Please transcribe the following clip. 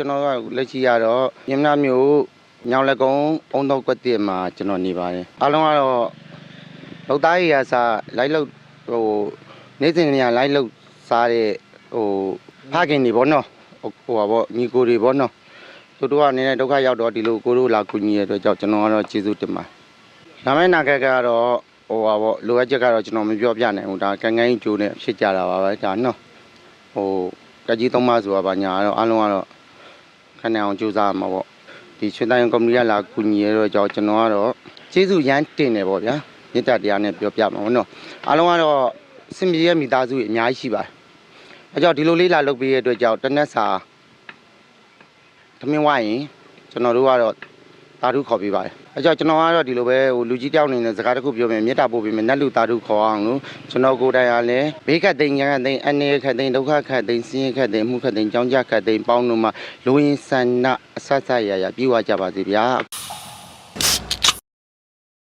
ကျွန်တော်ကလက်ရှိကတော့မြင်းနာမျိုးညောင်လက်ကုန်းအုံတော့ကွက်တင်မှာကျွန်တော်နေပါတယ်အားလုံးကတော့လောက်သားကြီးကစားလိုက်လို့ဟိုနေ့စဉ်ညလိုက်လို့စားတဲ့ဟိုဖခင်တွေဗောနော်ဟိုဟိုပါဗောညီကိုတွေဗောနော်သူတို့ကနေနဲ့ဒုက္ခရောက်တော့ဒီလိုကိုတို့လာကူညီရတဲ့အတွက်ကြောင့်ကျွန်တော်ကတော့ကျေးဇူးတင်ပါတယ်ဒါမဲ့နာခက်ကတော့ဟိုပါဗောလိုအပ်ချက်ကတော့ကျွန်တော်မပြောပြနိုင်ဘူးဒါကန်းကန်းကြီးကျိုးနဲ့ဖြစ်ကြတာပါပဲဒါနော်ဟိုကကြီးသုံးပါဆိုတာပါညာကတော့အားလုံးကတော့ ခဏအောင်ကြိုးစားမှာပေါ့ဒီချွေတိုင်းကော်မတီကလာကူညီရတော့ကြောင့်ကျွန်တော်ကတော့ကျေးဇူးရမ်းတင်တယ်ပေါ့ဗျာမေတ္တာတရားနဲ့ပြောပြမှာပေါ့နော်အားလုံးကတော့စင်ပြေရဲ့မိသားစုတွေအများကြီးရှိပါတယ်အဲကြောင့်ဒီလိုလေးလာလုပ်ပေးရတဲ့အတွက်ကြောင့်တနက်စာသမင်းဝိုင်းရင်ကျွန်တော်တို့ကတော့ တာဓုခေါ်ပေးပါတယ်အဲကြောင့်ကျွန်တော်ကတော့ဒီလိုပဲဟိုလူကြီးတယောက်အနေနဲ့စကားတစ်ခုပြောမယ်မေတ္တာပို့ပေးမယ်နတ်လူတာဓုခေါ်အောင်လို့ကျွန်တော်ကိုယ်တိုင်ကလည်းဘေးကတိန်ရန်ကတိန်အနေခတ်တိန်ဒုက္ခခတ်တိန်ဆင်းရဲခတ်တိန်မှုခတ်တိန်ကြောင်းကြခတ်တိန်ပေါင်းတို့မှာလူရင်းဆန္ဒအဆက်ဆက်ရရပြေဝကြပါစေဗျာ